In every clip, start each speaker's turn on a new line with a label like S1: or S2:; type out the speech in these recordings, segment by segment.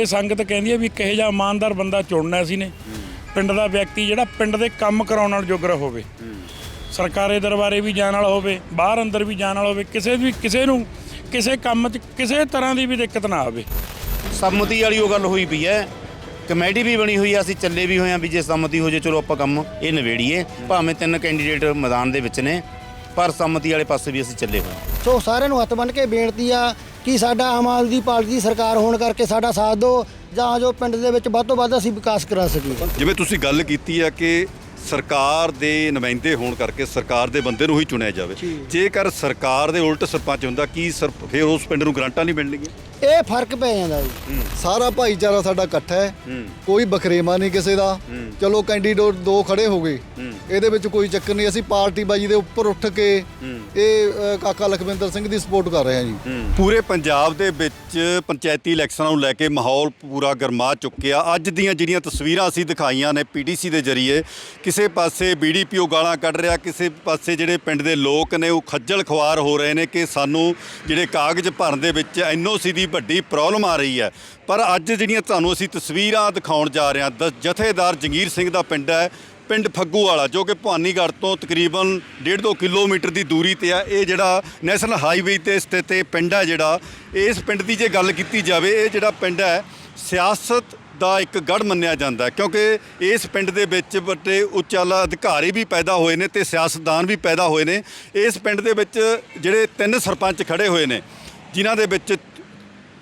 S1: ਇਹ ਸੰਗਤ ਕਹਿੰਦੀ ਹੈ ਵੀ ਕਿਹੋ ਜਿਹਾ ਇਮਾਨਦਾਰ ਬੰਦਾ ਚੁਣਨਾ ਸੀ ਨੇ। ਪਿੰਡ ਦਾ ਵਿਅਕਤੀ ਜਿਹੜਾ ਪਿੰਡ ਦੇ ਕੰਮ ਕਰਾਉਣ ਨਾਲ ਜੋਗਰਾ ਹੋਵੇ। ਸਰਕਾਰੀ ਦਰਬਾਰੇ ਵੀ ਜਾਣ ਵਾਲਾ ਹੋਵੇ ਬਾਹਰ ਅੰਦਰ ਵੀ ਜਾਣ ਵਾਲਾ ਹੋਵੇ ਕਿਸੇ ਵੀ ਕਿਸੇ ਨੂੰ ਕਿਸੇ ਕੰਮ 'ਚ ਕਿਸੇ ਤਰ੍ਹਾਂ ਦੀ ਵੀ ਦਿੱਕਤ ਨਾ ਆਵੇ।
S2: ਸੰਮਤੀ ਵਾਲੀ ਉਹ ਗੱਲ ਹੋਈ ਪਈ ਹੈ। ਕਮੇਟੀ ਵੀ ਬਣੀ ਹੋਈ ਆ ਅਸੀਂ ਚੱਲੇ ਵੀ ਹੋਏ ਆ ਵੀ ਜੇ ਸੰਮਤੀ ਹੋ ਜੇ ਚਲੋ ਆਪਾਂ ਕੰਮ ਇਹ ਨਵੇੜੀਏ ਭਾਵੇਂ ਤਿੰਨ ਕੈਂਡੀਡੇਟ ਮੈਦਾਨ ਦੇ ਵਿੱਚ ਨੇ ਪਰ ਸੰਮਤੀ ਵਾਲੇ ਪਾਸੇ ਵੀ ਅਸੀਂ ਚੱਲੇ ਹੋਏ ਹਾਂ
S3: ਸੋ ਸਾਰਿਆਂ ਨੂੰ ਹੱਥ ਬੰਨ੍ਹ ਕੇ ਬੇਨਤੀ ਆ ਕਿ ਸਾਡਾ ਆਮ ਆਦਮੀ ਪਾਰਟੀ ਦੀ ਸਰਕਾਰ ਹੋਣ ਕਰਕੇ ਸਾਡਾ ਸਾਥ ਦਿਓ ਜਾਂ ਜੋ ਪਿੰਡ ਦੇ ਵਿੱਚ ਵੱਧ ਤੋਂ ਵੱਧ ਅਸੀਂ ਵਿਕਾਸ ਕਰਾ ਸਕੀਏ।
S4: ਜਿਵੇਂ ਤੁਸੀਂ ਗੱਲ ਕੀਤੀ ਹੈ ਕਿ ਸਰਕਾਰ ਦੇ ਨੁਮਾਇੰਦੇ ਹੋਣ ਕਰਕੇ ਸਰਕਾਰ ਦੇ ਬੰਦੇ ਨੂੰ ਹੀ ਚੁਣਿਆ ਜਾਵੇ। ਜੇਕਰ ਸਰਕਾਰ ਦੇ ਉਲਟ ਸਰਪੰਚ ਹੁੰਦਾ ਕੀ ਸਰ ਫਿਰ ਉਸ ਪਿੰਡ ਨੂੰ ਗਰੰਟਾਂ ਨਹੀਂ ਮਿਲਣਗੀਆਂ?
S3: ਇਹ ਫ਼ਰਕ ਪੈ ਜਾਂਦਾ ਜੀ।
S5: ਸਾਰਾ ਭਾਈਚਾਰਾ ਸਾਡਾ ਇਕੱਠਾ ਹੈ। ਕੋਈ ਬਖਰੇਵਾ ਨਹੀਂ ਕਿਸੇ ਦਾ। ਚਲੋ ਕੈਂਡੀਡੇਟ ਦੋ ਖੜੇ ਹੋ ਗਏ। ਇਹਦੇ ਵਿੱਚ ਕੋਈ ਚੱਕਰ ਨਹੀਂ। ਅਸੀਂ ਪਾਰਟੀ ਬਾਜੀ ਦੇ ਉੱਪਰ ਉੱਠ ਕੇ ਇਹ ਅ, ਕਾਕਾ ਲਖਵਿੰਦਰ ਸਿੰਘ ਦੀ ਸਪੋਰਟ ਕਰ ਰਹੇ ਹਾਂ ਜੀ।
S4: ਪੂਰੇ ਪੰਜਾਬ ਦੇ ਵਿੱਚ ਪੰਚਾਇਤੀ ਇਲੈਕਸ਼ਨਾਂ ਨੂੰ ਲੈ ਕੇ ਮਾਹੌਲ ਪੂਰਾ ਗਰਮਾ ਚੁੱਕਿਆ। ਅੱਜ ਦੀਆਂ ਜਿਹੜੀਆਂ ਤਸਵੀਰਾਂ ਅਸੀਂ ਦਿਖਾਈਆਂ ਨੇ ਪੀਟੀਸੀ ਦੇ ਜ਼ਰੀਏ ਕਿਸੇ ਪਾਸੇ ਬੀਡੀਪੀਓ ਗਾਲਾਂ ਕੱਢ ਰਿਹਾ ਕਿਸੇ ਪਾਸੇ ਜਿਹੜੇ ਪਿੰਡ ਦੇ ਲੋਕ ਨੇ ਉਹ ਖੱਜਲ ਖੁਆਰ ਹੋ ਰਹੇ ਨੇ ਕਿ ਸਾਨੂੰ ਜਿਹੜੇ ਕਾਗਜ਼ ਭਰਨ ਦੇ ਵਿੱਚ ਐਨਓਸੀ ਦੀ ਵੱਡੀ ਪ੍ਰੋਬਲਮ ਆ ਰਹੀ ਹੈ। ਪਰ ਅੱਜ ਜਿਹੜੀਆਂ ਤੁਹਾਨੂੰ ਅਸੀਂ ਤਸਵੀਰਾਂ ਦਿਖਾਉਣ ਜਾ ਰਹੇ ਹਾਂ ਦ- ਜਥੇਦਾਰ ਜੰਗੀਰ ਸਿੰਘ ਦਾ ਪਿੰਡ ਹੈ, ਪਿੰਡ ਫੱਗੂ ਵਾਲਾ, ਜੋ ਕਿ ਭਵਾਨੀਗੜ੍ਹ ਤੋਂ ਤਕਰੀਬਨ 1.5 ਕਿਲੋਮੀਟਰ ਦੀ ਦੂਰੀ ਤੇ ਆ। ਇਹ ਜਿਹੜਾ ਨੈਸ਼ਨਲ ਹਾਈਵੇ ਤੇ ਸਥਿਤ ਇਹ ਪਿੰਡ ਹੈ ਜਿਹੜਾ, ਇਸ ਪਿੰਡ ਦੀ ਜੇ ਗੱਲ ਕੀਤੀ ਜਾਵੇ, ਇਹ ਜਿਹੜਾ ਪਿੰਡ ਹੈ, ਸਿਆਸਤ ਦਾ ਇੱਕ ਗੜ ਮੰਨਿਆ ਜਾਂਦਾ ਕਿਉਂਕਿ ਇਸ ਪਿੰਡ ਦੇ ਵਿੱਚ ਵੱਡੇ ਉਚਾਲਾ ਅਧਿਕਾਰੀ ਵੀ ਪੈਦਾ ਹੋਏ ਨੇ ਤੇ ਸਿਆਸਤਦਾਨ ਵੀ ਪੈਦਾ ਹੋਏ ਨੇ। ਇਸ ਪਿੰਡ ਦੇ ਵਿੱਚ ਜਿਹੜੇ ਤਿੰਨ ਸਰਪੰਚ ਖੜੇ ਹੋਏ ਨੇ, ਜਿਨ੍ਹਾਂ ਦੇ ਵਿੱਚ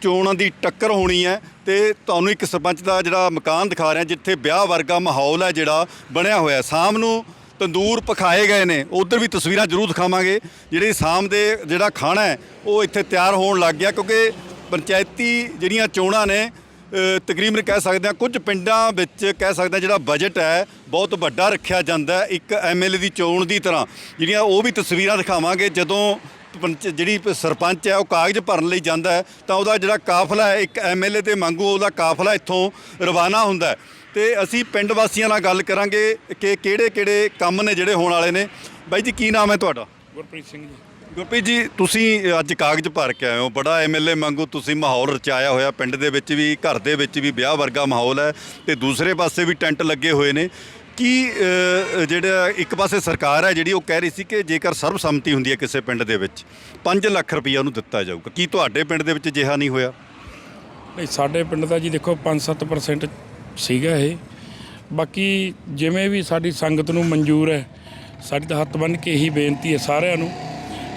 S4: ਚੋਣਾਂ ਦੀ ਟੱਕਰ ਹੋਣੀ ਹੈ ਤੇ ਤੁਹਾਨੂੰ ਇੱਕ ਸਰਪੰਚ ਦਾ ਜਿਹੜਾ ਮਕਾਨ ਦਿਖਾ ਰਿਹਾ ਜਿੱਥੇ ਵਿਆਹ ਵਰਗਾ ਮਾਹੌਲ ਹੈ ਜਿਹੜਾ ਬਣਿਆ ਹੋਇਆ ਸ਼ਾਮ ਨੂੰ ਤੰਦੂਰ ਪਖਾਏ ਗਏ ਨੇ। ਉਧਰ ਵੀ ਤਸਵੀਰਾਂ ਜ਼ਰੂਰ ਦਿਖਾਵਾਂਗੇ। ਜਿਹੜੀ ਸ਼ਾਮ ਦੇ ਜਿਹੜਾ ਖਾਣਾ ਹੈ, ਉਹ ਇੱਥੇ ਤਿਆਰ ਹੋਣ ਲੱਗ ਗਿਆ, ਕਿਉਂਕਿ ਪੰਚਾਇਤੀ ਜਿਹੜੀਆਂ ਚੋਣਾਂ ਨੇ ਤਕਰੀਬਨ ਕਹਿ ਸਕਦੇ ਹਾਂ ਕੁਝ ਪਿੰਡਾਂ ਵਿੱਚ ਕਹਿ ਸਕਦੇ ਹਾਂ ਜਿਹੜਾ ਬਜਟ ਹੈ, ਬਹੁਤ ਵੱਡਾ ਰੱਖਿਆ ਜਾਂਦਾ ਹੈ ਇੱਕ ਐਮਐਲਏ ਦੀ ਚੋਣ ਦੀ ਤਰ੍ਹਾਂ। ਜਿਹੜੀਆਂ ਉਹ ਵੀ ਤਸਵੀਰਾਂ ਦਿਖਾਵਾਂਗੇ। ਜਦੋਂ ਪੰਚ ਜਿਹੜੀ ਸਰਪੰਚ ਹੈ ਉਹ ਕਾਗਜ਼ ਭਰਨ ਲਈ ਜਾਂਦਾ ਹੈ ਤਾਂ ਉਹਦਾ ਜਿਹੜਾ ਕਾਫਲਾ ਹੈ ਇੱਕ ਐਮਐਲਏ ਦੇ ਵਾਂਗੂ ਉਹਦਾ ਕਾਫਲਾ ਇੱਥੋਂ ਰਵਾਨਾ ਹੁੰਦਾ ਹੈ। ਤੇ ਅਸੀਂ ਪਿੰਡ ਵਾਸੀਆਂ ਨਾਲ ਗੱਲ ਕਰਾਂਗੇ ਕਿ ਕਿਹੜੇ ਕਿਹੜੇ ਕੰਮ ਨੇ ਜਿਹੜੇ ਹੋਣ ਵਾਲੇ ਨੇ। ਬਾਈ ਜੀ ਕੀ ਨਾਮ ਹੈ ਤੁਹਾਡਾ?
S1: ਗੁਰਪ੍ਰੀਤ ਸਿੰਘ ਜੀ।
S4: ਗੁਰਪ੍ਰੀਤ ਜੀ ਤੁਸੀਂ ਅੱਜ ਕਾਗਜ਼ ਭਰ ਕੇ ਆਏ ਹੋ। ਬੜਾ ਐਮਐਲਏ ਵਾਂਗੂ ਤੁਸੀਂ ਮਾਹੌਲ ਰਚਾਇਆ ਹੋਇਆ। ਪਿੰਡ ਦੇ ਵਿੱਚ ਵੀ ਘਰ ਦੇ ਵਿੱਚ ਵੀ ਵਿਆਹ ਵਰਗਾ ਮਾਹੌਲ ਹੈ। ਤੇ ਦੂਸਰੇ ਪਾਸੇ ਵੀ ਟੈਂਟ ਲੱਗੇ ਹੋਏ ਨੇ। ਕੀ ਅ, ਜਿਹੜਾ ਇੱਕ ਪਾਸੇ ਸਰਕਾਰ ਹੈ ਜਿਹੜੀ ਉਹ ਕਹਿ ਰਹੀ ਸੀ ਕਿ ਜੇਕਰ ਸਰਬਸੰਮਤੀ ਹੁੰਦੀ ਹੈ ਕਿਸੇ ਪਿੰਡ ਦੇ ਵਿੱਚ 5 ਲੱਖ ਰੁਪਈਆ ਉਹਨੂੰ ਦਿੱਤਾ ਜਾਊਗਾ। ਕੀ ਤੁਹਾਡੇ ਪਿੰਡ ਦੇ ਵਿੱਚ ਅਜਿਹਾ ਨਹੀਂ ਹੋਇਆ?
S1: ਨਹੀਂ ਸਾਡੇ ਪਿੰਡ ਦਾ ਜੀ ਦੇਖੋ 5-7% ਸੀਗਾ ਇਹ। ਬਾਕੀ ਜਿਵੇਂ ਵੀ ਸਾਡੀ ਸੰਗਤ ਨੂੰ ਮਨਜ਼ੂਰ ਹੈ ਸਾਡੀ ਤਾਂ ਹੱਥ ਬੰਨ੍ਹ ਕੇ ਇਹੀ ਬੇਨਤੀ ਹੈ ਸਾਰਿਆਂ ਨੂੰ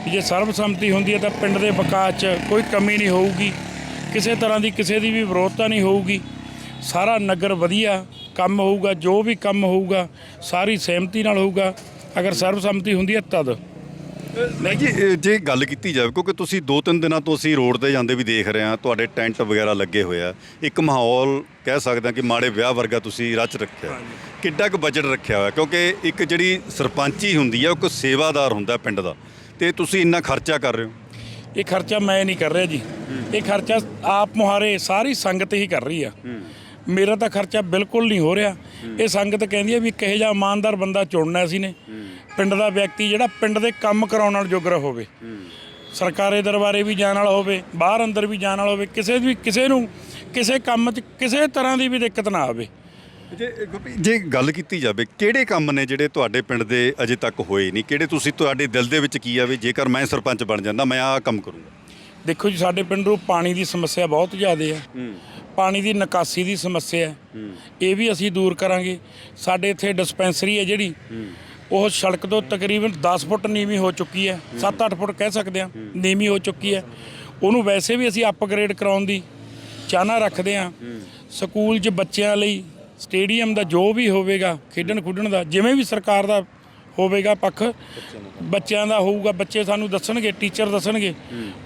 S1: ਕਿ ਜੇ ਸਰਬਸੰਮਤੀ ਹੁੰਦੀ ਹੈ ਤਾਂ ਪਿੰਡ ਦੇ ਵਿਕਾਸ 'ਚ ਕੋਈ ਕਮੀ ਨਹੀਂ ਹੋਊਗੀ ਕਿਸੇ ਤਰ੍ਹਾਂ ਦੀ ਕਿਸੇ ਦੀ ਵੀ ਵਿਰੋਧਤਾ ਨਹੀਂ ਹੋਊਗੀ। ਸਾਰਾ ਨਗਰ ਵਧੀਆ ਕੰਮ ਹੋਊਗਾ ਜੋ ਵੀ ਕੰਮ ਹੋਊਗਾ ਸਾਰੀ ਸਹਿਮਤੀ ਨਾਲ ਹੋਊਗਾ ਅਗਰ ਸਰਬਸੰਮਤੀ ਹੁੰਦੀ ਹੈ ਤਦ।
S4: ਨਹੀਂ ਜੀ ਇਹ ਜੇ ਗੱਲ ਕੀਤੀ ਜਾਵੇ ਕਿਉਂਕਿ ਤੁਸੀਂ ਦੋ ਤਿੰਨ ਦਿਨਾਂ ਤੋਂ ਅਸੀਂ ਰੋਡ ਤੇ ਜਾਂਦੇ ਵੀ ਦੇਖ ਰਹੇ ਹਾਂ ਤੁਹਾਡੇ ਟੈਂਟ ਵਗੈਰਾ ਲੱਗੇ ਹੋਏ ਆ। ਇੱਕ ਮਾਹੌਲ ਕਹਿ ਸਕਦੇ ਹਾਂ ਕਿ ਮਾੜੇ ਵਿਆਹ ਵਰਗਾ ਤੁਸੀਂ ਰਚ ਰੱਖਿਆ। ਕਿੱਡਾ ਕੁ ਬਜਟ ਰੱਖਿਆ ਹੋਇਆ ਕਿਉਂਕਿ ਇੱਕ ਜਿਹੜੀ ਸਰਪੰਚੀ ਹੁੰਦੀ ਹੈ ਉਹ ਇੱਕ ਸੇਵਾਦਾਰ ਹੁੰਦਾ ਪਿੰਡ ਦਾ। ਤੇ ਤੁਸੀਂ ਇੰਨਾ ਖਰਚਾ ਕਰ ਰਹੇ ਹੋ?
S1: ਇਹ ਖਰਚਾ ਮੈਂ ਨਹੀਂ ਕਰ ਰਿਹਾ ਜੀ। ਇਹ ਖਰਚਾ ਆਪ ਮੁਹਾਰੇ ਸਾਰੀ ਸੰਗਤ ਹੀ ਕਰ ਰਹੀ ਆ। ਮੇਰਾ ਤਾਂ ਖਰਚਾ ਬਿਲਕੁਲ ਨਹੀਂ ਹੋ ਰਿਹਾ। ਇਹ ਸੰਗਤ ਕਹਿੰਦੀ ਹੈ ਵੀ ਕਿਹੋ ਜਿਹਾ ਇਮਾਨਦਾਰ ਬੰਦਾ ਚੁਣਨਾ ਸੀ ਨੇ। ਪਿੰਡ ਦਾ ਵਿਅਕਤੀ ਜਿਹੜਾ ਪਿੰਡ ਦੇ ਕੰਮ ਕਰਾਉਣ ਨਾਲ ਜੋਗਰਾ ਹੋਵੇ। ਸਰਕਾਰੀ ਦਰਬਾਰੇ ਵੀ ਜਾਣ ਵਾਲਾ ਹੋਵੇ ਬਾਹਰ ਅੰਦਰ ਵੀ ਜਾਣ ਵਾਲਾ ਹੋਵੇ ਕਿਸੇ ਵੀ ਕਿਸੇ ਨੂੰ ਕਿਸੇ ਕੰਮ 'ਚ ਕਿਸੇ ਤਰ੍ਹਾਂ ਦੀ ਵੀ ਦਿੱਕਤ ਨਾ ਆਵੇ।
S4: ਜੇ ਜੇ ਗੱਲ ਕੀਤੀ ਜਾਵੇ ਕਿਹੜੇ ਕੰਮ ਨੇ ਜਿਹੜੇ ਤੁਹਾਡੇ ਪਿੰਡ ਦੇ ਅਜੇ ਤੱਕ ਹੋਏ ਨਹੀਂ? ਕਿਹੜੇ ਤੁਸੀਂ ਤੁਹਾਡੇ ਦਿਲ ਦੇ ਵਿੱਚ ਕੀ ਆ ਵੀ ਜੇਕਰ ਮੈਂ ਸਰਪੰਚ ਬਣ ਜਾਂਦਾ ਮੈਂ ਆਹ ਕੰਮ ਕਰੂੰਗਾ?
S1: ਦੇਖੋ ਜੀ ਸਾਡੇ ਪਿੰਡ ਨੂੰ ਪਾਣੀ ਦੀ ਸਮੱਸਿਆ ਬਹੁਤ ਜ਼ਿਆਦਾ ਹੈ। ਪਾਣੀ ਦੀ ਨਿਕਾਸੀ ਦੀ ਸਮੱਸਿਆ ਹੈ। ਇਹ ਵੀ ਅਸੀਂ ਦੂਰ ਕਰਾਂਗੇ। ਸਾਡੇ ਇੱਥੇ ਡਿਸਪੈਂਸਰੀ ਹੈ ਜਿਹੜੀ। ਉਹ ਸੜਕ ਤੋਂ ਤਕਰੀਬਨ 10 ਫੁੱਟ ਨੀਵੀਂ ਹੋ ਚੁੱਕੀ ਹੈ। 7-8 ਫੁੱਟ ਕਹਿ ਸਕਦੇ ਹਾਂ ਨੀਵੀਂ ਹੋ ਚੁੱਕੀ ਹੈ। ਉਹਨੂੰ ਵੈਸੇ ਵੀ ਅਸੀਂ ਅਪਗ੍ਰੇਡ ਕਰਾਉਣ ਦੀ ਚਾਹਨਾ ਰੱਖਦੇ ਹਾਂ। ਸਕੂਲ 'ਚ ਬੱਚਿਆਂ ਲਈ ਸਟੇਡੀਅਮ ਦਾ ਜੋ ਵੀ ਹੋਵੇਗਾ ਖੇਡਣ ਖੁੱਡਣ ਦਾ ਜਿਵੇਂ ਵੀ ਸਰਕਾਰ ਦਾ ਹੋਵੇਗਾ ਪੱਖ ਬੱਚਿਆਂ ਦਾ। ਹੋਊਗਾ ਬੱਚੇ ਸਾਨੂੰ ਦੱਸਣਗੇ ਟੀਚਰ ਦੱਸਣਗੇ।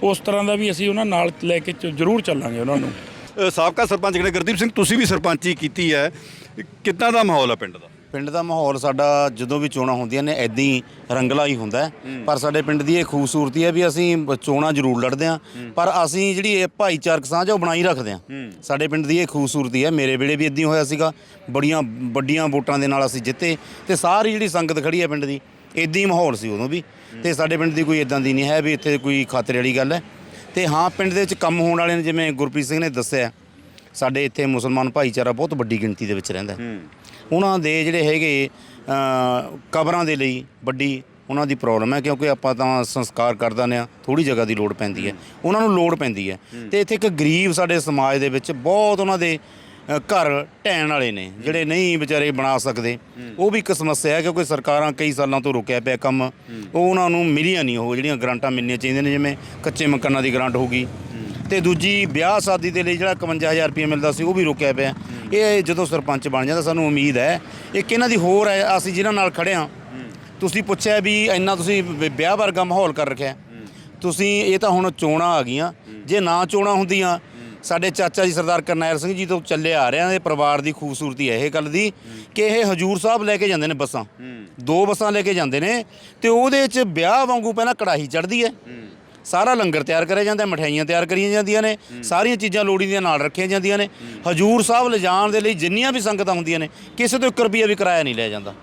S1: ਉਸ ਤਰ੍ਹਾਂ ਦਾ ਵੀ ਅਸੀਂ ਉਹਨਾਂ ਨਾਲ ਲੈ ਕੇ ਜ਼ਰੂਰ ਚੱਲਾਂਗੇ ਉਹਨਾਂ ਨੂੰ।
S4: ਸਾਬਕਾ ਸਰਪੰਚ ਜਿਹੜੇ ਗੁਰਦੀਪ ਸਿੰਘ ਤੁਸੀਂ ਵੀ ਸਰਪੰਚੀ ਕੀਤੀ ਹੈ। ਕਿੱਦਾਂ ਦਾ ਮਾਹੌਲ ਹੈ ਪਿੰਡ ਦਾ?
S2: ਪਿੰਡ ਦਾ ਮਾਹੌਲ ਸਾਡਾ ਜਦੋਂ ਵੀ ਚੋਣਾਂ ਹੁੰਦੀਆਂ ਨੇ ਐਦਾਂ ਹੀ ਰੰਗਲਾ ਹੀ ਹੁੰਦਾ ਹੈ। ਪਰ ਸਾਡੇ ਪਿੰਡ ਦੀ ਇਹ ਖੂਬਸੂਰਤੀ ਹੈ ਵੀ ਅਸੀਂ ਬ- ਚੋਣਾਂ ਜ਼ਰੂਰ ਲੜਦੇ ਹਾਂ। ਪਰ ਅਸੀਂ ਜਿਹੜੀ ਇਹ ਭਾਈਚਾਰਕ ਸਾਂਝ ਆ ਉਹ ਬਣਾਈ ਰੱਖਦੇ ਹਾਂ। ਸਾਡੇ ਪਿੰਡ ਦੀ ਇਹ ਖੂਬਸੂਰਤੀ ਹੈ। ਮੇਰੇ ਵੇਲੇ ਵੀ ਹੀ ਹੋਇਆ ਸੀਗਾ। ਬੜੀਆਂ ਵੱਡੀਆਂ ਵੋਟਾਂ ਦੇ ਨਾਲ ਅਸੀਂ ਜਿੱਤੇ ਤੇ ਸਾਰੀ ਜਿਹੜੀ ਸੰਗਤ ਖੜੀ ਹੈ ਪਿੰਡ ਦੀ ਇਦਾਂ ਹੀ ਮਾਹੌਲ ਸੀ ਉਦੋਂ ਵੀ। ਤੇ ਸਾਡੇ ਪਿੰਡ ਦੀ ਕੋਈ ਇਦਾਂ ਦੀ ਨਹੀਂ ਹੈ ਵੀ ਇੱਥੇ ਕੋਈ ਖਾਤਰੇ ਵਾਲੀ ਗੱਲ ਹੈ। ਤੇ ਹਾਂ ਪਿੰਡ ਦੇ ਵਿੱਚ ਕੰਮ ਹੋਣ ਵਾਲੇ ਨੇ ਜਿਵੇਂ ਗੁਰਪ੍ਰੀਤ ਸਿੰਘ ਨੇ ਦੱਸਿਆ ਸਾਡੇ ਇੱਥੇ ਮੁਸਲਮਾਨ ਭਾਈਚਾਰਾ ਬਹੁਤ ਵੱਡੀ ਗਿਣਤੀ ਦੇ ਵਿੱਚ ਰਹਿੰਦਾ ਹੈ। ਉਹਨਾਂ ਦੇ ਜਿਹੜੇ ਹੈਗੇ ਅ, ਕਬਰਾਂ ਦੇ ਲਈ ਵੱਡੀ ਉਹਨਾਂ ਦੀ ਪ੍ਰੋਬਲਮ ਹੈ ਕਿਉਂਕਿ ਆਪਾਂ ਤਾਂ ਸੰਸਕਾਰ ਕਰ ਦਿੰਦੇ ਆ ਥੋੜੀ ਜਗ੍ਹਾ ਦੀ ਲੋੜ ਪੈਂਦੀ ਹੈ। ਉਹਨਾਂ ਨੂੰ ਲੋੜ ਪੈਂਦੀ ਹੈ। ਤੇ ਇੱਥੇ ਇੱਕ ਗਰੀਬ ਸਾਡੇ ਸਮਾਜ ਦੇ ਵਿੱਚ ਬਹੁਤ ਉਹਨਾਂ ਦੇ ਅ, ਘਰ ਢਹਿਣ ਵਾਲੇ ਨੇ ਜਿਹੜੇ ਨਹੀਂ ਵਿਚਾਰੇ ਬਣਾ ਸਕਦੇ। ਉਹ ਵੀ ਇੱਕ ਸਮੱਸਿਆ ਹੈ ਕਿਉਂਕਿ ਸਰਕਾਰਾਂ ਕਈ ਸਾਲਾਂ ਤੋਂ ਰੁਕਿਆ ਪਿਆ ਕੰਮ। ਉਹ ਉਹਨਾਂ ਨੂੰ ਮਿਲੀਆਂ ਨਹੀਂ ਉਹ ਜਿਹੜੀਆਂ ਗ੍ਰਾਂਟਾਂ ਮਿਲਣੀਆਂ ਚਾਹੀਦੀਆਂ ਨੇ ਜਿਵੇਂ ਕੱਚੇ ਮਕਾਨਾਂ ਦੀ ਗ੍ਰਾਂਟ ਹੋਗੀ ਤੇ ਦੂਜੀ ਵਿਆਹ ਸ਼ਾਦੀ ਦੇ ਲਈ ਜਿਹੜਾ 51000 ਰੁਪਏ ਮਿਲਦਾ ਸੀ ਉਹ ਵੀ ਰੁਕਿਆ ਪਿਆ। ਇਹ ਜਦੋਂ ਸਰਪੰਚ ਬਣ ਜਾਂਦਾ ਸਾਨੂੰ ਉਮੀਦ ਹੈ ਇੱਕ ਇਹਨਾਂ ਦੀ ਹੋਰ ਹੈ ਅਸੀਂ ਜਿਨ੍ਹਾਂ ਨਾਲ ਖੜੇ ਹਾਂ ਤੁਸੀਂ ਪੁੱਛਿਆ ਵੀ ਇੰਨਾ ਤੁਸੀਂ ਵਿ- ਵਿਆਹ ਵਰਗਾ ਮਾਹੌਲ ਕਰ ਰੱਖਿਆ। ਤੁਸੀਂ ਇਹ ਤਾਂ ਹੁਣ ਚੋਣਾਂ ਆ ਗਈਆਂ। ਜੇ ਨਾ ਚੋਣਾਂ ਹੁੰਦੀਆਂ ਸਾਡੇ ਚਾਚਾ ਜੀ ਸਰਦਾਰ ਕਰਨੈਲ ਸਿੰਘ ਜੀ ਤੋਂ ਚੱਲੇ ਆ ਰਹੇ ਆ ਇਹ ਪਰਿਵਾਰ ਦੀ ਖੂਬਸੂਰਤੀ ਹੈ ਇਹ ਗੱਲ ਦੀ ਕਿ ਇਹ ਹਜੂਰ ਸਾਹਿਬ ਲੈ ਕੇ ਜਾਂਦੇ ਨੇ ਬੱਸਾਂ। ਦੋ ਬੱਸਾਂ ਲੈ ਕੇ ਜਾਂਦੇ ਨੇ ਤੇ ਉਹਦੇ 'ਚ ਵਿਆਹ ਵਾਂਗੂ ਪਹਿਲਾਂ ਕੜਾਹੀ ਚੜ੍ਹਦੀ ਹੈ। ਸਾਰਾ ਲੰਗਰ ਤਿਆਰ ਕਰਿਆ ਜਾਂਦਾ ਮਠਿਆਈਆਂ ਤਿਆਰ ਕਰੀਆਂ ਜਾਂਦੀਆਂ ਨੇ ਸਾਰੀਆਂ ਚੀਜ਼ਾਂ ਲੋੜੀਂਦੀਆਂ ਨਾਲ ਰੱਖੀਆਂ ਜਾਂਦੀਆਂ ਨੇ। ਹਜੂਰ ਸਾਹਿਬ ਲਿਜਾਣ ਦੇ ਲਈ ਜਿੰਨੀਆਂ ਵੀ ਸੰਗਤਾਂ ਹੁੰਦੀਆਂ ਨੇ ਕਿਸੇ ਤੋਂ 1 ਰੁਪਿਆ ਵੀ ਕਿਰਾਇਆ ਨਹੀਂ ਲਿਆ ਜਾਂਦਾ।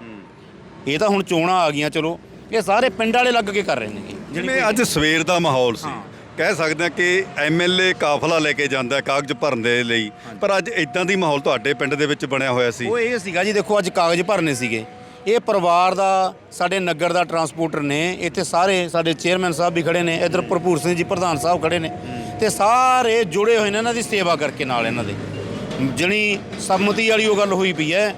S2: ਇਹ ਤਾਂ ਹੁਣ ਚੋਣਾਂ ਆ ਗਈਆਂ ਚਲੋ। ਇਹ ਸਾਰੇ ਪਿੰਡ ਵਾਲੇ ਲੱਗ ਕੇ ਕਰ ਰਹੇ ਨੇ।
S4: ਜਿਵੇਂ ਅੱਜ ਸਵੇਰ ਦਾ ਮਾਹੌਲ ਸੀ। ਕਹਿ ਸਕਦੇ ਹਾਂ ਕਿ ਐਮਐਲਏ ਕਾਫਲਾ ਲੈ ਕੇ ਜਾਂਦਾ ਹੈ ਕਾਗਜ਼ ਭਰਨ ਦੇ ਲਈ। ਪਰ ਅੱਜ ਇਦਾਂ ਦੀ ਮਾਹੌਲ ਤੁਹਾਡੇ ਪਿੰਡ ਦੇ ਵਿੱਚ ਬਣਿਆ ਹੋਇਆ ਸੀ?
S2: ਉਹ ਇਹ ਸੀਗਾ ਜੀ ਦੇਖੋ ਅੱਜ ਕਾਗਜ਼ ਭਰਨੇ ਸੀਗੇ। ਇਹ ਪਰਿਵਾਰ ਦਾ ਸਾਡੇ ਨਗਰ ਦਾ ਟਰਾਂਸਪੋਰਟਰ ਨੇ ਇੱਥੇ ਸਾਰੇ ਸਾਡੇ ਚੇਅਰਮੈਨ ਸਾਹਿਬ ਵੀ ਖੜੇ ਨੇ ਇੱਧਰ ਭਰਪੂਰ ਸਿੰਘ ਜੀ ਪ੍ਰਧਾਨ ਸਾਹਿਬ ਖੜੇ ਨੇ। ਤੇ ਸਾਰੇ ਜੁੜੇ ਹੋਏ ਨੇ ਇਹਨਾਂ ਦੀ ਸੇਵਾ ਕਰਕੇ ਨਾਲ ਇਹਨਾਂ ਦੇ। ਜਣੀ ਸੰਮਤੀ ਵਾਲੀ ਉਹ ਗੱਲ ਹੋਈ ਪਈ ਹੈ।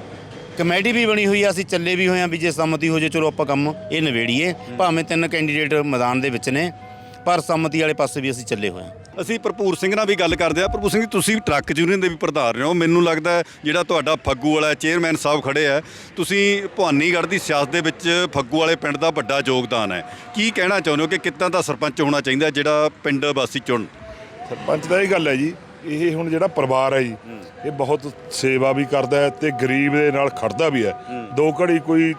S2: ਕਮੇਟੀ ਵੀ ਬਣੀ ਹੋਈ ਆ ਅਸੀਂ ਚੱਲੇ ਵੀ ਹੋਏ ਆ ਵੀ ਜੇ ਸੰਮਤੀ ਹੋ ਜੇ ਚਲੋ ਆਪਾਂ ਕੰਮ ਇਹ ਨਵੇੜੀਏ ਭਾਵੇਂ ਤਿੰਨ ਕੈਂਡੀਡੇਟ ਮੈਦਾਨ ਦੇ ਵਿੱਚ ਨੇ। ਪਰ ਸੰਮਤੀ ਵਾਲੇ ਪਾਸੇ ਵੀ ਅਸੀਂ ਚੱਲੇ ਹੋਏ ਆ
S4: ਅਸੀਂ ਭਰਪੂਰ ਸਿੰਘ ਨਾਲ ਵੀ ਗੱਲ ਕਰਦੇ ਆ ਭਰਪੂਰ ਸਿੰਘ ਜੀ ਤੁਸੀਂ ਟਰੱਕ ਯੂਨੀਅਨ ਦੇ ਵੀ ਪ੍ਰਧਾਨ ਰਹੇ ਹੋ। ਮੈਨੂੰ ਲੱਗਦਾ ਹੈ ਜਿਹੜਾ ਤੁਹਾਡਾ ਫੱਗੂ ਵਾਲਾ ਚੇਅਰਮੈਨ ਸਾਹਿਬ ਖੜੇ ਆ ਤੁਸੀਂ ਭਵਾਨੀਗੜ੍ਹ ਦੀ ਸਿਆਸਤ ਦੇ ਵਿੱਚ ਫੱਗੂ ਵਾਲੇ ਪਿੰਡ ਦਾ ਵੱਡਾ ਯੋਗਦਾਨ ਹੈ। ਕੀ ਕਹਿਣਾ ਚਾਹੁੰਦੇ ਹੋ ਕਿ ਕਿੱਦਾਂ ਦਾ ਸਰਪੰਚ ਹੋਣਾ ਚਾਹੀਦਾ ਜਿਹੜਾ ਪਿੰਡ ਵਾਸੀ ਚੁਣ?
S6: ਸਰਪੰਚ ਦਾ ਇਹ ਗੱਲ ਹੈ ਜੀ ਇਹ ਹੁਣ ਜਿਹੜਾ ਪਰਿਵਾਰ ਹੈ ਜੀ ਇਹ ਬਹੁਤ ਸੇਵਾ ਵੀ ਕਰਦਾ ਹੈ ਤੇ ਗਰੀਬ ਦੇ ਨਾਲ ਖੜਦਾ ਵੀ ਹੈ। ਦੋ ਘੜੀ ਕੋਈ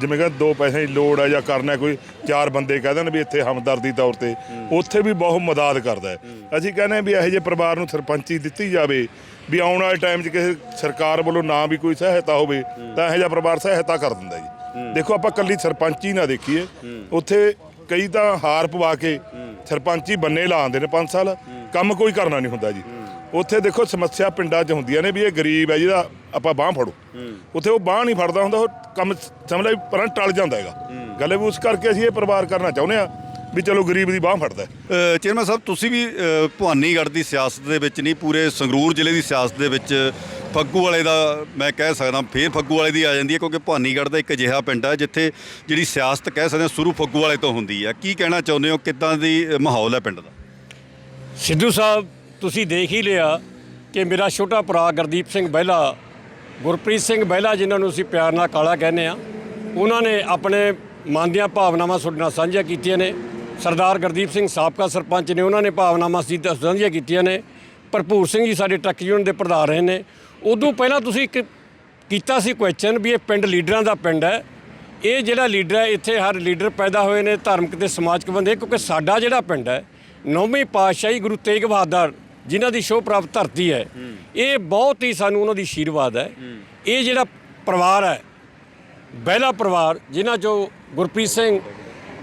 S6: ਜਿਵੇਂ ਕਹਿੰਦੇ ਦੋ ਪੈਸੇ ਦੀ ਲੋੜ ਹੈ ਜਾਂ ਕਰਨਾ ਕੋਈ ਚਾਰ ਬੰਦੇ ਕਹਿ ਦੇਣ ਵੀ ਇੱਥੇ ਹਮਦਰਦੀ ਤੌਰ ਤੇ। ਉੱਥੇ ਵੀ ਬਹੁਤ ਮਦਦ ਕਰਦਾ ਹੈ। ਅਸੀਂ ਕਹਿੰਦੇ ਵੀ ਇਹੋ ਜਿਹੇ ਪਰਿਵਾਰ ਨੂੰ ਸਰਪੰਚੀ ਦਿੱਤੀ ਜਾਵੇ ਵੀ ਆਉਣ ਵਾਲੇ ਟਾਈਮ 'ਚ ਕਿਸੇ ਸਰਕਾਰ ਵੱਲੋਂ ਨਾ ਵੀ ਕੋਈ ਸਹਾਇਤਾ ਹੋਵੇ ਤਾਂ ਇਹੋ ਜਿਹਾ ਪਰਿਵਾਰ ਸਹਾਇਤਾ ਕਰ ਦਿੰਦਾ ਜੀ। ਦੇਖੋ ਆਪਾਂ ਕੱਲੀ ਸਰਪੰਚੀ ਨਾ ਦੇਖੀਏ। ਉੱਥੇ ਕਈ ਤਾਂ ਹਾਰ ਪਵਾ ਕੇ ਸਰਪੰਚੀ ਬੰਨੇ ਲਾਉਂਦੇ ਨੇ 5 ਸਾਲ। ਕੰਮ ਕੋਈ ਕਰਨਾ ਨਹੀਂ ਹੁੰਦਾ ਜੀ। ਉੱਥੇ ਦੇਖੋ ਸਮੱਸਿਆ ਪਿੰਡਾਂ 'ਚ ਹੁੰਦੀਆਂ ਨੇ ਵੀ ਇਹ ਗਰੀਬ ਹੈ ਜਿਹਦਾ ਆਪਾਂ ਬਾਹ ਫੜੋ। ਉੱਥੇ ਉਹ ਬਾਹ ਨਹੀਂ ਫੜਦਾ ਹੁੰਦਾ ਉਹ ਕੰਮ ਸਮਝ ਲੈ ਪਰਾਂ ਟਲ ਜਾਂਦਾ ਹੈਗਾ। ਗੱਲ ਵੀ ਉਸ ਕਰਕੇ ਅਸੀਂ ਇਹ ਪਰਿਵਾਰ ਕਰਨਾ ਚਾਹੁੰਦੇ ਆ ਵੀ ਚਲੋ ਗਰੀਬ ਦੀ ਬਾਹ ਫੜਦਾ
S4: ਚੇਅਰਮੈਨ ਸਾਹਿਬ ਤੁਸੀਂ ਵੀ ਭਵਾਨੀਗੜ੍ਹ ਦੀ ਸਿਆਸਤ ਦੇ ਵਿੱਚ ਨਹੀਂ ਪੂਰੇ ਸੰਗਰੂਰ ਜ਼ਿਲ੍ਹੇ ਦੀ ਸਿਆਸਤ ਦੇ ਵਿੱਚ ਫੱਗੂ ਵਾਲੇ ਦਾ ਮੈਂ ਕਹਿ ਸਕਦਾ ਫੇਰ ਫੱਗੂ ਵਾਲੇ ਦੀ ਆ ਜਾਂਦੀ ਹੈ ਕਿਉਂਕਿ ਭਵਾਨੀਗੜ੍ਹ ਦਾ ਇੱਕ ਅਜਿਹਾ ਪਿੰਡ ਹੈ ਜਿੱਥੇ ਜਿਹੜੀ ਸਿਆਸਤ ਕਹਿ ਸਕਦੇ ਹਾਂ ਸ਼ੁਰੂ ਫੱਗੂ ਵਾਲੇ ਤੋਂ ਹੁੰਦੀ ਹੈ। ਕੀ ਕਹਿਣਾ ਚਾਹੁੰਦੇ ਹੋ ਕਿੱਦਾਂ ਦੀ ਮਾਹੌਲ ਹੈ ਪਿੰਡ ਦਾ?
S7: ਸਿੱਧੂ ਸਾਹਿਬ ਤੁਸੀਂ ਦੇਖ ਹੀ ਲਿਆ ਕਿ ਮੇਰਾ ਛੋਟਾ ਭਰਾ ਗੁਰਦੀਪ ਸਿੰਘ ਬਹਿਲਾ, ਗੁਰਪ੍ਰੀਤ ਸਿੰਘ ਬਹਿਲਾ ਜਿਨ੍ਹਾਂ ਨੂੰ ਅਸੀਂ ਪਿਆਰ ਨਾਲ ਕਾਲਾ ਕਹਿੰਦੇ ਆ ਉਹਨਾਂ ਨੇ ਆਪਣੇ ਮਨ ਦੀਆਂ ਭਾਵਨਾਵਾਂ ਤੁਹਾਡੇ ਨਾਲ ਸਾਂਝੀਆਂ ਕੀਤੀਆਂ ਨੇ। ਸਰਦਾਰ ਗੁਰਦੀਪ ਸਿੰਘ ਸਾਬਕਾ ਸਰਪੰਚ ਨੇ ਉਹਨਾਂ ਨੇ ਭਾਵਨਾਵਾਂ ਸੀ ਸਾਂਝੀਆਂ ਕੀਤੀਆਂ ਨੇ। ਭਰਪੂਰ ਸਿੰਘ ਜੀ ਸਾਡੇ ਟਰੱਕ ਯੂਨੀਅਨ ਦੇ ਪ੍ਰਧਾਨ ਰਹੇ ਨੇ। ਉਦੋਂ ਪਹਿਲਾਂ ਤੁਸੀਂ ਇੱਕ ਕੀਤਾ ਸੀ ਕੁਐਸਚਨ ਵੀ ਇਹ ਪਿੰਡ ਲੀਡਰਾਂ ਦਾ ਪਿੰਡ ਹੈ। ਇਹ ਜਿਹੜਾ ਲੀਡਰ ਹੈ, ਇੱਥੇ ਹਰ ਲੀਡਰ ਪੈਦਾ ਹੋਏ ਨੇ ਧਾਰਮਿਕ ਤੇ ਸਮਾਜਿਕ ਬੰਦੇ, ਕਿਉਂਕਿ ਸਾਡਾ ਜਿਹੜਾ ਪਿੰਡ ਹੈ, ਨੌਵੀਂ ਪਾਤਸ਼ਾਹੀ ਗੁਰੂ ਤੇਗ ਬਹਾਦਰ ਜਿਨ੍ਹਾਂ ਦੀ ਸ਼ੋਅ ਪ੍ਰਾਪਤ ਧਰਤੀ ਹੈ ਇਹ ਬਹੁਤ ਹੀ ਸਾਨੂੰ ਉਹਨਾਂ ਦੀ ਆਸ਼ੀਰਵਾਦ ਹੈ। ਇਹ ਜਿਹੜਾ ਪਰਿਵਾਰ ਹੈ ਬਹਿਲਾ ਪਰਿਵਾਰ ਜਿਨ੍ਹਾਂ ਚੋਂ ਗੁਰਪ੍ਰੀਤ ਸਿੰਘ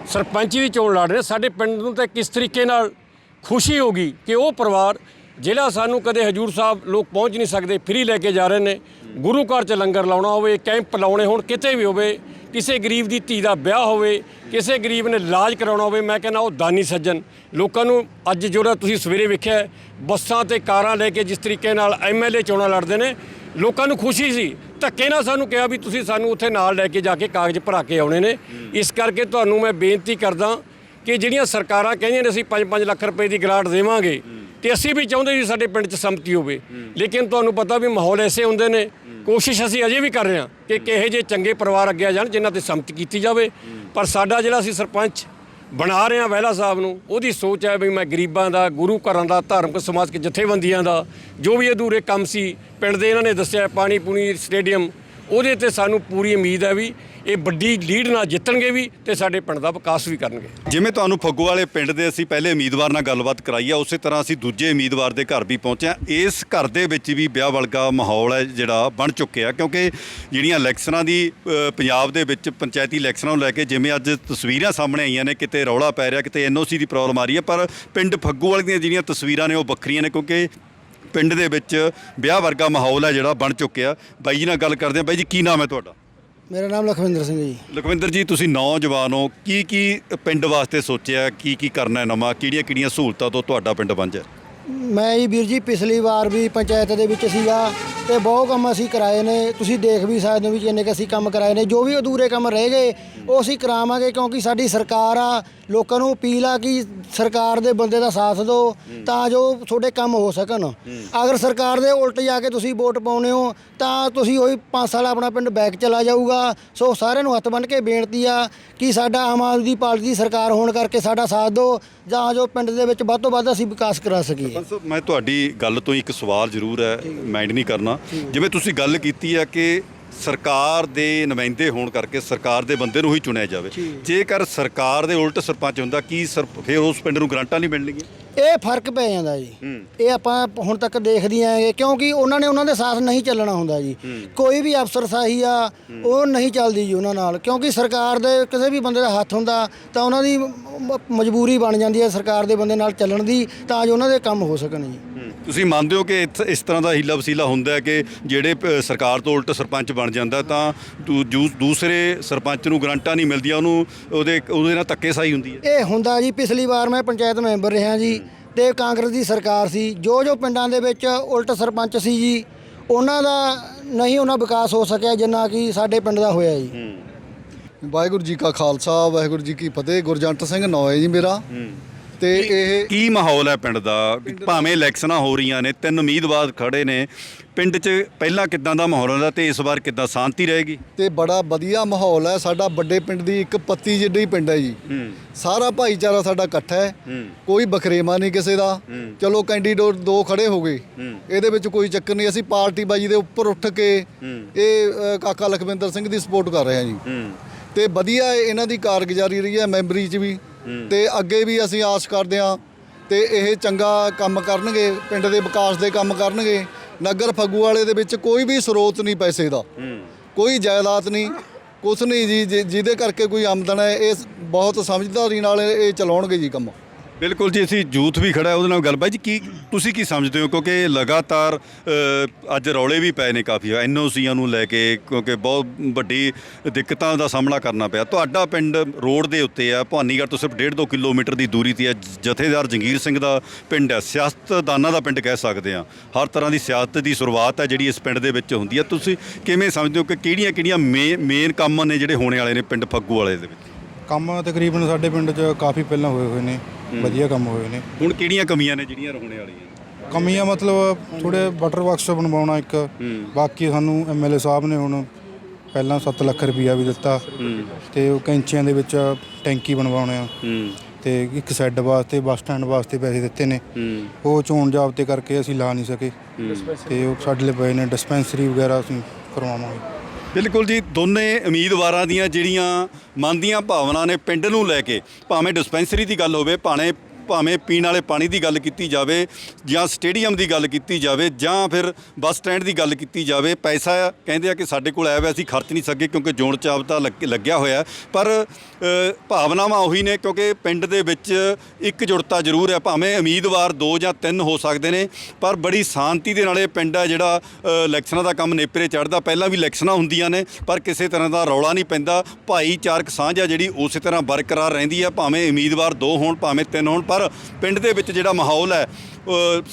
S7: ਸਰਪੰਚੀ ਦੀ ਚੋਣ ਲੜ ਰਹੇ ਸਾਡੇ ਪਿੰਡ ਨੂੰ ਤਾਂ ਕਿਸ ਤਰੀਕੇ ਨਾਲ ਖੁਸ਼ੀ ਹੋਗੀ ਕਿ ਉਹ ਪਰਿਵਾਰ ਜਿਹੜਾ ਸਾਨੂੰ ਕਦੇ ਹਜੂਰ ਸਾਹਿਬ ਲੋਕ ਪਹੁੰਚ ਨਹੀਂ ਸਕਦੇ ਫ੍ਰੀ ਲੈ ਕੇ ਜਾ ਰਹੇ ਨੇ ਗੁਰੂ ਘਰ 'ਚ ਲੰਗਰ ਲਾਉਣਾ ਹੋਵੇ ਕੈਂਪ ਲਾਉਣੇ ਹੋਣ ਕਿਤੇ ਵੀ ਹੋਵੇ ਕਿਸੇ ਗਰੀਬ ਦੀ ਧੀ ਦਾ ਵਿਆਹ ਹੋਵੇ, ਕਿਸੇ ਗਰੀਬ ਨੇ ਇਲਾਜ ਕਰਾਉਣਾ ਹੋਵੇ, ਮੈਂ ਕਹਿੰਦਾ ਉਹ ਦਾਨੀ ਸੱਜਣ। ਲੋਕਾਂ ਨੂੰ ਅੱਜ ਜਿਹੜਾ ਤੁਸੀਂ ਸਵੇਰੇ ਵੇਖਿਆ ਬੱਸਾਂ ਤੇ ਕਾਰਾਂ ਲੈ ਕੇ ਜਿਸ ਤਰੀਕੇ ਨਾਲ ਐਮਐਲਏ ਚੋਣਾਂ ਲੜਦੇ ਨੇ, ਲੋਕਾਂ ਨੂੰ ਖੁਸ਼ੀ ਸੀ। ਧੱਕੇ ਨਾਲ ਸਾਨੂੰ ਕਿਹਾ ਵੀ ਤੁਸੀਂ ਸਾਨੂੰ ਉੱਥੇ ਨਾਲ ਲੈ ਕੇ ਜਾ ਕੇ ਕਾਗਜ਼ ਭਰਾ ਕੇ ਆਉਣੇ ਨੇ। ਇਸ ਕਰਕੇ ਤੁਹਾਨੂੰ ਮੈਂ ਬੇਨਤੀ ਕਰਦਾ ਕਿ ਜਿਹੜੀਆਂ ਸਰਕਾਰਾਂ ਕਹਿੰਦੀਆਂ ਨੇ ਅਸੀਂ 5-5 ਲੱਖ ਰੁਪਏ ਦੀ ਗ੍ਰਾਂਟ ਦੇਵਾਂਗੇ ਤੇ ਅਸੀਂ ਵੀ ਚਾਹੁੰਦੇ ਜੀ ਸਾਡੇ ਪਿੰਡ 'ਚ ਸੰਮਤੀ ਹੋਵੇ। ਲੇਕਿਨ ਤੁਹਾਨੂੰ ਪਤਾ ਵੀ ਮਾਹੌਲ ਐਸੇ ਹੁੰਦੇ ਨੇ। ਕੋਸ਼ਿਸ਼ ਅਸੀਂ ਅਜੇ ਵੀ ਕਰ ਰਹੇ ਹਾਂ ਕਿ ਕਿਹੋ ਜਿਹੇ ਚੰਗੇ ਪਰਿਵਾਰ ਅੱਗੇ ਆ ਜਾਣ, ਜਿਨ੍ਹਾਂ ਤੇ ਸੰਮਤੀ ਕੀਤੀ ਜਾਵੇ। ਪਰ ਸਾਡਾ ਜਿਹੜਾ ਅਸੀਂ ਸਰਪੰਚ ਬਣਾ ਰਹੇ ਹਾਂ ਵਹਿਲਾ ਸਾਹਿਬ ਨੂੰ, ਉਹਦੀ ਸੋਚ ਹੈ ਵੀ ਮੈਂ ਗਰੀਬਾਂ ਦਾ, ਗੁਰੂ ਘਰਾਂ ਦਾ, ਧਾਰਮਿਕ ਸਮਾਜਿਕ ਜਥੇਬੰਦੀਆਂ ਦਾ, ਜੋ ਵੀ ਅਧੂਰੇ ਕੰਮ ਸੀ, ਪਿੰਡ ਦੇ ਇਹਨਾਂ ਨੇ ਦੱਸਿਆ ਪਾਣੀ ਪੂਣੀ ਸਟੇਡੀਅਮ, ਉਹਦੇ ਤੇ ਸਾਨੂੰ ਪੂਰੀ ਉਮੀਦ ਹੈ ਵੀ ਇਹ ਵੱਡੀ ਲੀਡ ਨਾਲ ਜਿੱਤਣਗੇ ਵੀ ਤੇ ਸਾਡੇ ਪਿੰਡ ਦਾ ਵਿਕਾਸ ਵੀ ਕਰਨਗੇ।
S4: ਜਿਵੇਂ ਤੁਹਾਨੂੰ ਫੱਗੂ ਵਾਲੇ ਪਿੰਡ ਦੇ ਅਸੀਂ ਪਹਿਲੇ ਉਮੀਦਵਾਰ ਨਾਲ ਗੱਲਬਾਤ ਕਰਾਈ ਆ, ਉਸੇ ਤਰ੍ਹਾਂ ਅਸੀਂ ਦੂਜੇ ਉਮੀਦਵਾਰ ਦੇ ਘਰ ਵੀ ਪਹੁੰਚੇ ਹਾਂ ਇਸ ਘਰ ਦੇ ਵਿੱਚ ਵੀ ਵਿਆਹ ਵਲਗਾ ਮਾਹੌਲ ਹੈ ਜਿਹੜਾ ਬਣ ਚੁੱਕਿਆ ਕਿਉਂਕਿ ਜਿਹੜੀਆਂ ਇਲੈਕਸ਼ਨਾਂ ਦੀ ਪੰਜਾਬ ਦੇ ਵਿੱਚ ਪੰਚਾਇਤੀ ਇਲੈਕਸ਼ਨਾਂ ਨੂੰ ਲੈ ਕੇ ਜਿਵੇਂ ਅੱਜ ਤਸਵੀਰਾਂ ਸਾਹਮਣੇ ਆਈਆਂ ਨੇ, ਕਿਤੇ ਰੌਲਾ ਪੈ ਰਿਹਾ, ਕਿਤੇ ਐਨਓਸੀ ਦੀ ਪ੍ਰੋਬਲਮ ਆ ਰਹੀ ਹੈ, ਪਰ ਪਿੰਡ ਫੱਗੂ ਵਾਲੇ ਦੀਆਂ ਜਿਹੜੀਆਂ ਤਸਵੀਰਾਂ ਨੇ ਉਹ ਵੱਖਰੀਆਂ ਨੇ, ਕਿਉਂਕਿ ਪਿੰਡ ਦੇ ਵਿੱਚ ਵਿਆਹ ਵਰਗਾ ਮਾਹੌਲ ਹੈ ਜਿਹੜਾ ਬਣ ਚੁੱਕਿਆ। ਬਾਈ ਜੀ ਨਾਲ ਗੱਲ ਕਰਦੇ ਹਾਂ। ਬਾਈ ਜੀ, ਕੀ ਨਾਮ ਹੈ ਤੁਹਾਡਾ?
S3: ਮੇਰਾ ਨਾਮ ਲਖਵਿੰਦਰ ਸਿੰਘ ਜੀ।
S4: ਲਖਵਿੰਦਰ ਜੀ ਤੁਸੀਂ ਨੌਜਵਾਨ ਹੋ। ਕੀ ਕੀ ਪਿੰਡ ਵਾਸਤੇ ਸੋਚਿਆ? ਕੀ ਕੀ ਕਰਨਾ ਹੈ ਨਵਾਂ? ਕਿਹੜੀਆਂ ਕਿਹੜੀਆਂ ਸਹੂਲਤਾਂ ਤੋਂ ਤੁਹਾਡਾ ਪਿੰਡ ਵਾਂਝਾ ਹੈ?
S3: ਮੈਂ ਜੀ ਵੀਰ ਜੀ ਪਿਛਲੀ ਵਾਰ ਵੀ ਪੰਚਾਇਤ ਦੇ ਵਿੱਚ ਸੀਗਾ। ਤੇ ਬਹੁਤ ਕੰਮ ਅਸੀਂ ਕਰਾਏ ਨੇ। ਤੁਸੀਂ ਦੇਖ ਵੀ ਸਕਦੇ ਹੋ ਵੀ ਜਿੰਨੇ ਕੁ ਅਸੀਂ ਕੰਮ ਕਰਾਏ ਨੇ। ਜੋ ਵੀ ਅਧੂਰੇ ਕੰਮ ਰਹਿ ਗਏ ਉਹ ਅਸੀਂ ਕਰਾਵਾਂਗੇ ਕਿਉਂਕਿ ਸਾਡੀ ਸਰਕਾਰ ਆ ਲੋਕਾਂ ਨੂੰ ਅਪੀਲ ਆ ਕਿ ਸਰਕਾਰ ਦੇ ਬੰਦੇ ਦਾ ਸਾਥ ਦਿਓ ਤਾਂ ਜੋ ਤੁਹਾਡੇ ਕੰਮ ਹੋ ਸਕਣ। ਅਗਰ ਸਰਕਾਰ ਦੇ ਉਲਟ ਜਾ ਕੇ ਤੁਸੀਂ ਵੋਟ ਪਾਉਨੇ ਹੋ ਤਾਂ ਤੁਸੀਂ ਉਹੀ 5 ਸਾਲ ਆਪਣਾ ਪਿੰਡ ਬੈਕ ਚਲਾ ਜਾਊਗਾ। ਸੋ ਸਾਰਿਆਂ ਨੂੰ ਹੱਥ ਬੰਨ੍ਹ ਕੇ ਬੇਨਤੀ ਆ ਕਿ ਸਾਡਾ ਆਮ ਆਦਮੀ ਪਾਰਟੀ ਦੀ ਸਰਕਾਰ ਹੋਣ ਕਰਕੇ ਸਾਡਾ ਸਾਥ ਦਿਓ ਜਾਂ ਜੋ ਪਿੰਡ ਦੇ ਵਿੱਚ ਵੱਧ ਤੋਂ ਵੱਧ ਅਸੀਂ ਵਿਕਾਸ ਕਰਾ ਸਕੀਏ।
S4: ਮੈਂ ਤੁਹਾਡੀ ਗੱਲ ਤੋਂ ਇੱਕ ਸਵਾਲ ਜ਼ਰੂਰ ਹੈ। ਮਾਈਂਡ ਨਹੀਂ ਕਰਨਾ। ਜਿਵੇਂ ਤੁਸੀਂ ਗੱਲ ਕੀਤੀ ਹੈ ਕਿ ਸਰਕਾਰ ਦੇ ਨੁਮਾਇੰਦੇ ਹੋਣ ਕਰਕੇ ਸਰਕਾਰ ਦੇ ਬੰਦੇ ਨੂੰ ਹੀ ਚੁਣਿਆ ਜਾਵੇ। ਜੇਕਰ ਸਰਕਾਰ ਦੇ ਉਲਟ ਸਰਪੰਚ ਹੁੰਦਾ ਕੀ ਫਿਰ ਉਸ ਪਿੰਡ ਨੂੰ ਗਰੰਟਾਂ ਨਹੀਂ ਮਿਲਣਗੀਆਂ?
S3: ਇਹ ਫ਼ਰਕ ਪੈ ਜਾਂਦਾ ਜੀ। ਇਹ ਆਪਾਂ ਹੁਣ ਤੱਕ ਦੇਖਦੇ ਆਂਗੇ ਕਿਉਂਕਿ ਉਹਨਾਂ ਨੇ ਉਹਨਾਂ ਦੇ ਸਾਥ ਨਹੀਂ ਚੱਲਣਾ ਹੁੰਦਾ ਜੀ। ਕੋਈ ਵੀ ਅਫਸਰਸ਼ਾਹੀ ਆ ਉਹ ਨਹੀਂ ਚੱਲਦੀ ਜੀ ਉਹਨਾਂ ਨਾਲ। ਕਿਉਂਕਿ ਸਰਕਾਰ ਦੇ ਕਿਸੇ ਵੀ ਬੰਦੇ ਦਾ ਹੱਥ ਹੁੰਦਾ ਤਾਂ ਉਹਨਾਂ ਦੀ ਮਜਬੂਰੀ ਬਣ ਜਾਂਦੀ ਹੈ ਸਰਕਾਰ ਦੇ ਬੰਦੇ ਨਾਲ ਚੱਲਣ ਦੀ ਤਾਂ ਜੋ ਉਹਨਾਂ ਦੇ ਕੰਮ ਹੋ ਸਕਣ ਜੀ।
S4: ਤੁਸੀਂ ਮੰਨਦੇ ਹੋ ਕਿ ਇੱਥ- ਇਸ ਤਰ੍ਹਾਂ ਦਾ ਹੀਲਾ ਵਸੀਲਾ ਹੁੰਦਾ ਹੈ ਕਿ ਜਿਹੜੇ ਪ- ਸਰਕਾਰ ਤੋਂ ਉਲਟ ਸਰਪੰਚ ਬਣ ਜਾਂਦਾ ਤਾਂ ਦੂ- ਜੂ- ਦੂਸਰੇ ਸਰਪੰਚ ਨੂੰ ਗਰੰਟਾਂ ਨਹੀਂ ਮਿਲਦੀਆਂ ਉਹਨੂੰ ਉਹਦੇ ਉਹਦੇ ਨਾਲ ਧੱਕੇਸ਼ਾਹੀ ਹੁੰਦੀ ਹੈ।
S3: ਇਹ ਹੁੰਦਾ ਜੀ ਪਿਛਲੀ ਵਾਰ ਮੈਂ ਪੰਚਾਇਤ ਮੈਂਬਰ ਰਿਹਾ ਜੀ ਤੇ ਕਾਂਗਰਸ ਦੀ ਸਰਕਾਰ ਸੀ ਜੋ ਜੋ ਪਿੰਡਾਂ ਦੇ ਵਿੱਚ ਉਲਟ ਸਰਪੰਚ ਸੀ ਜੀ ਉਹਨਾਂ ਦਾ ਨਹੀਂ ਉਹਨਾਂ ਵਿਕਾਸ ਹੋ ਸਕਿਆ ਜਿੰਨਾ ਕਿ ਸਾਡੇ ਪਿੰਡ ਦਾ ਹੋਇਆ ਜੀ।
S5: ਵਾਹਿਗੁਰੂ ਜੀ ਕਾ ਖਾਲਸਾ ਵਾਹਿਗੁਰੂ ਜੀ ਕੀ ਫਤਿਹ ਗੁਰਜੰਟ ਸਿੰਘ ਨੌ ਹੈ ਜੀ ਮੇਰਾ। ਤੇ ਇਹ
S4: ਕੀ ਮਾਹੌਲ ਹੈ ਪਿੰਡ ਦਾ? ਭਾਵੇਂ ਇਲੈਕਸ਼ਨਾਂ ਹੋ ਰਹੀਆਂ ਨੇ ਤਿੰਨ ਉਮੀਦਵਾਰ ਖੜੇ ਨੇ ਪਿੰਡ 'ਚ ਪਹਿਲਾਂ ਕਿਦਾਂ ਦਾ ਮਾਹੌਲ ਹੁੰਦਾ ਤੇ ਇਸ ਵਾਰ ਕਿਦਾਂ ਸ਼ਾਂਤੀ ਰਹੇਗੀ?
S5: ਤੇ ਬੜਾ ਵਧੀਆ ਮਾਹੌਲ ਹੈ ਸਾਡਾ ਵੱਡੇ ਪਿੰਡ ਦੀ ਇੱਕ ਪੱਤੀ ਜਿੱਡੀ ਪਿੰਡ ਹੈ ਜੀ। ਸਾਰਾ ਭਾਈਚਾਰਾ ਸਾਡਾ ਇਕੱਠਾ ਹੈ ਕੋਈ ਬਖਰੇਮਾ ਨਹੀਂ ਕਿਸੇ ਦਾ। ਚਲੋ ਕੈਂਡੀਡੇਟ ਦੋ ਖੜੇ ਹੋ ਗਏ। ਇਹਦੇ ਵਿੱਚ ਕੋਈ ਚੱਕਰ ਨਹੀਂ ਅਸੀਂ ਪਾਰਟੀ ਬਾਜੀ ਦੇ ਉੱਪਰ ਉੱਠ ਕੇ ਇਹ ਕਾਕਾ ਲਖਵਿੰਦਰ ਸਿੰਘ ਦੀ ਸਪੋਰਟ ਕਰ ਰਹੇ ਹਾਂ ਜੀ। ਤੇ ਵਧੀਆ ਇਹਨਾਂ ਦੀ ਕਾਰਗੁਜ਼ਾਰੀ ਰਹੀ ਹੈ ਮੈਂਬਰੀ 'ਚ ਵੀ। ਤੇ ਅੱਗੇ ਵੀ ਅਸੀਂ ਆਸ ਕਰਦੇ ਹਾਂ ਤੇ ਇਹ ਚੰਗਾ ਕੰਮ ਕਰਨਗੇ ਪਿੰਡ ਦੇ ਵਿਕਾਸ ਦੇ ਕੰਮ ਕਰਨਗੇ ਨਗਰ ਫੱਗੂ ਵਾਲੇ ਦੇ ਵਿੱਚ ਕੋਈ ਵੀ ਸਰੋਤ ਨਹੀਂ ਪੈਸੇ ਦਾ। ਕੋਈ ਜਾਇਦਾਦ ਨਹੀਂ ਕੁਛ ਨਹੀਂ ਜੀ ਜਿ- ਜਿਹਦੇ ਕਰਕੇ ਕੋਈ ਆਮਦਨ ਹੈ ਇਹ ਬਹੁਤ ਸਮਝਦਾਰੀ ਨਾਲ ਇਹ ਚਲਾਉਣਗੇ ਜੀ ਕੰਮ।
S4: ਬਿਲਕੁਲ ਜੀ ਅਸੀਂ ਯੂਥ ਵੀ ਖੜਾ ਹੈ ਉਹਦੇ ਨਾਲ ਗੱਲਬਾਤ ਜੀ ਕੀ ਤੁਸੀਂ ਕੀ ਸਮਝਦੇ ਹੋ? ਕਿਉਂਕਿ ਲਗਾਤਾਰ ਅ, ਅੱਜ ਰੌਲੇ ਵੀ ਪਏ ਨੇ ਕਾਫੀ ਐਨਓਸੀਆਂ ਨੂੰ ਲੈ ਕੇ ਕਿਉਂਕਿ ਬਹੁਤ ਵੱਡੀ ਦਿੱਕਤਾਂ ਦਾ ਸਾਹਮਣਾ ਕਰਨਾ ਪਿਆ। ਤੁਹਾਡਾ ਪਿੰਡ ਰੋਡ ਦੇ ਉੱਤੇ ਆ ਭਵਾਨੀਗੜ੍ਹ ਤੋਂ ਸਿਰਫ 1.5 ਕਿਲੋਮੀਟਰ ਦੀ ਦੂਰੀ ਤੇ ਹੈ ਜ- ਜਥੇਦਾਰ ਜੰਗੀਰ ਸਿੰਘ ਦਾ ਪਿੰਡ ਹੈ ਸਿਆਸਤਦਾਨਾਂ ਦਾ ਪਿੰਡ ਕਹਿ ਸਕਦੇ ਆ ਹਰ ਤਰ੍ਹਾਂ ਦੀ ਸਿਆਸਤ ਦੀ ਸ਼ੁਰੂਆਤ ਹੈ ਜਿਹੜੀ ਇਸ ਪਿੰਡ ਦੇ ਵਿੱਚ ਹੁੰਦੀ ਹੈ ਤੁਸੀਂ ਕਿਵੇਂ ਸਮਝਦੇ ਹੋ ਕਿ ਕਿਹੜੀਆਂ ਕਿਹੜੀਆਂ ਮੇਨ ਕੰਮ ਨੇ ਜਿਹੜੇ ਹੋਣੇ ਵਾਲੇ ਨੇ ਪਿੰਡ ਫੱਗੂ ਵਾਲੇ ਦੇ ਵਿੱਚ?
S8: ਕੰਮ ਤਕਰੀਬਨ ਸਾਡੇ ਪਿੰਡ 'ਚ ਕਾਫੀ ਪਹਿਲਾਂ ਹੋਏ ਹੋਏ ਨੇ। ਵਧੀਆ ਕੰਮ ਹੋਏ ਨੇ।
S4: ਹੁਣ ਕਿਹੜੀਆਂ ਕਮੀਆਂ ਨੇ ਜਿਹੜੀਆਂ ਹੋਣੇ ਵਾਲੀਆਂ?
S8: ਕਮੀਆਂ ਮਤਲਬ ਥੋੜੇ ਵਾਟਰ ਵਰਕਸ ਬਣਵਾਉਣਾ ਇੱਕ। ਬਾਕੀ ਸਾਨੂੰ ਐਮਐਲਏ ਸਾਹਿਬ ਨੇ ਹੁਣ ਪਹਿਲਾਂ 7 ਲੱਖ ਰੁਪਈਆ ਵੀ ਦਿੱਤਾ। ਤੇ ਉਹ ਕੈਂਚੀਆਂ ਦੇ ਵਿੱਚ ਟੈਂਕੀ ਬਣਵਾਉਣੇ ਆ। ਤੇ ਇੱਕ ਸੈੱਡ ਵਾਸਤੇ ਬੱਸ ਸਟੈਂਡ ਵਾਸਤੇ ਪੈਸੇ ਦਿੱਤੇ ਨੇ। ਉਹ ਚੋਣ ਜਾਬਤੇ ਕਰਕੇ ਅਸੀਂ ਲਾ ਨਹੀਂ ਸਕੇ। ਤੇ ਉਹ ਸਾਡੇ ਲਈ ਪਏ ਨੇ ਡਿਸਪੈਂਸਰੀ ਵਗੈਰਾ ਅਸੀਂ ਕਰਵਾਵਾਂਗੇ।
S4: ਬਿਲਕੁਲ ਜੀ, ਦੋਨੇ ਉਮੀਦਵਾਰਾਂ ਦੀਆਂ ਜਿਹੜੀਆਂ ਮਨ ਦੀਆਂ ਭਾਵਨਾ ਨੇ ਪਿੰਡ ਨੂੰ ਲੈ ਕੇ, ਭਾਵੇਂ ਡਿਸਪੈਂਸਰੀ ਦੀ ਗੱਲ ਹੋਵੇ, ਭਾਵੇਂ ਭਾਵੇਂ ਪੀਣ ਵਾਲੇ ਪਾਣੀ ਦੀ ਗੱਲ ਕੀਤੀ ਜਾਵੇ ਜਾਂ ਸਟੇਡੀਅਮ ਦੀ ਗੱਲ ਕੀਤੀ ਜਾਵੇ ਜਾਂ ਫਿਰ ਬੱਸ ਸਟੈਂਡ ਦੀ ਗੱਲ ਕੀਤੀ ਜਾਵੇ, ਪੈਸਾ ਕਹਿੰਦੇ ਆ ਕਿ ਸਾਡੇ ਕੋਲ ਆਇਆ ਹੋਇਆ ਅਸੀਂ ਖਰਚ ਨਹੀਂ ਸਕੇ ਕਿਉਂਕਿ ਜੋੜ ਚਾਬਤਾ ਲੱਗ- ਲੱਗਿਆ ਹੋਇਆ। ਪਰ ਭਾਵਨਾਵਾਂ ਉਹੀ ਨੇ ਕਿਉਂਕਿ ਪਿੰਡ ਦੇ ਵਿੱਚ ਇੱਕ ਜੁੜਤਾ ਜ਼ਰੂਰ ਹੈ, ਭਾਵੇਂ ਉਮੀਦਵਾਰ ਦੋ ਜਾਂ ਤਿੰਨ ਹੋ ਸਕਦੇ ਨੇ, ਪਰ ਬੜੀ ਸ਼ਾਂਤੀ ਦੇ ਨਾਲ ਇਹ ਪਿੰਡ ਹੈ ਜਿਹੜਾ ਇਲੈਕਸ਼ਨਾਂ ਦਾ ਕੰਮ ਨੇਪਰੇ ਚੜਦਾ ਪਹਿਲਾਂ ਵੀ ਇਲੈਕਸ਼ਨਾਂ ਹੁੰਦੀਆਂ ਨੇ, ਪਰ ਕਿਸੇ ਤਰ੍ਹਾਂ ਦਾ ਰੌਲਾ ਨਹੀਂ ਪੈਂਦਾ। ਭਾਈਚਾਰਕ ਸਾਂਝ ਆ ਜਿਹੜੀ ਉਸੇ ਤਰ੍ਹਾਂ ਬਰਕਰਾਰ ਰਹਿੰਦੀ ਹੈ ਭਾਵੇਂ ਉਮੀਦਵਾਰ ਦੋ ਹੋਣ, ਭਾਵੇਂ ਤਿੰਨ ਹੋਣ, ਪਰ ਪਿੰਡ ਦੇ ਵਿੱਚ ਜਿਹੜਾ ਮਾਹੌਲ ਹੈ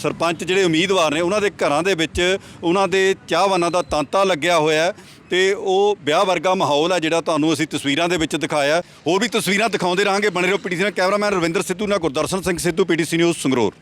S4: ਸਰਪੰਚ ਜਿਹੜੇ ਉਮੀਦਵਾਰ ਨੇ, ਉਹਨਾਂ ਦੇ ਘਰਾਂ ਦੇ ਵਿੱਚ ਉਹਨਾਂ ਦੇ ਚਾਹਵਾਨਾਂ ਦਾ ਤਾਂਤਾ ਲੱਗਿਆ ਹੋਇਆ ਹੈ ਤੇ ਉਹ ਵਿਆਹ ਵਰਗਾ ਮਾਹੌਲ ਹੈ ਜਿਹੜਾ ਤੁਹਾਨੂੰ ਅਸੀਂ ਤਸਵੀਰਾਂ ਦੇ ਵਿੱਚ ਦਿਖਾਇਆ ਹੋਰ ਵੀ ਤਸਵੀਰਾਂ ਦਿਖਾਉਂਦੇ ਰਹਾਂਗੇ। ਬਣੇ ਰਹੋ ਪੀਟੀਸੀ ਨਾਲ ਕੈਮਰਾਮੈਨ ਰਵਿੰਦਰ ਸਿੱਧੂ ਨਾਲ ਗੁਰਦਰਸ਼ਨ ਸਿੰਘ ਸਿੱਧੂ, ਪੀਟੀਸੀ ਨਿਊਜ਼ ਸੰਗਰੂਰ।